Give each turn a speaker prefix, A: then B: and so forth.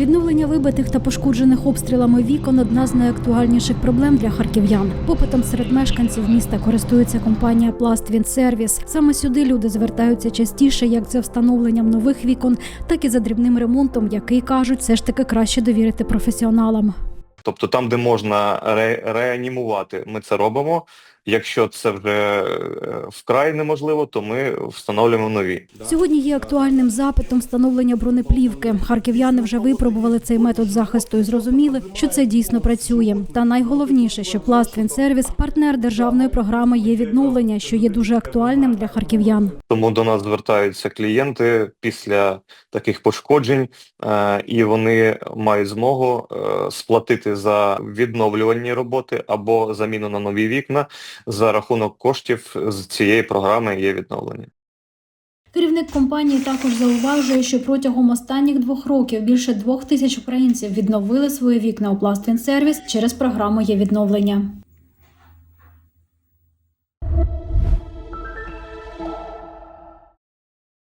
A: Відновлення вибитих та пошкоджених обстрілами вікон одна з найактуальніших проблем для харків'ян. Попитом серед мешканців міста користується компанія Пластвінсервіс. Саме сюди люди звертаються частіше, як за встановленням нових вікон, так і за дрібним ремонтом, який кажуть, все ж таки краще довірити професіоналам.
B: Тобто там, де можна ре- реанімувати, ми це робимо. Якщо це вже е, вкрай неможливо, то ми встановлюємо нові.
A: Сьогодні є актуальним запитом встановлення бронеплівки. Харків'яни вже випробували цей метод захисту і зрозуміли, що це дійсно працює. Та найголовніше, що Пластвінсервіс – партнер державної програми є відновлення, що є дуже актуальним для харків'ян.
B: Тому до нас звертаються клієнти після таких пошкоджень, е, і вони мають змогу е, сплатити за відновлювальні роботи або заміну на нові вікна за рахунок коштів з цієї програми є відновлення.
A: Керівник компанії також зауважує, що протягом останніх двох років більше двох тисяч українців відновили свої вікна у пластинсервіс через програму є відновлення.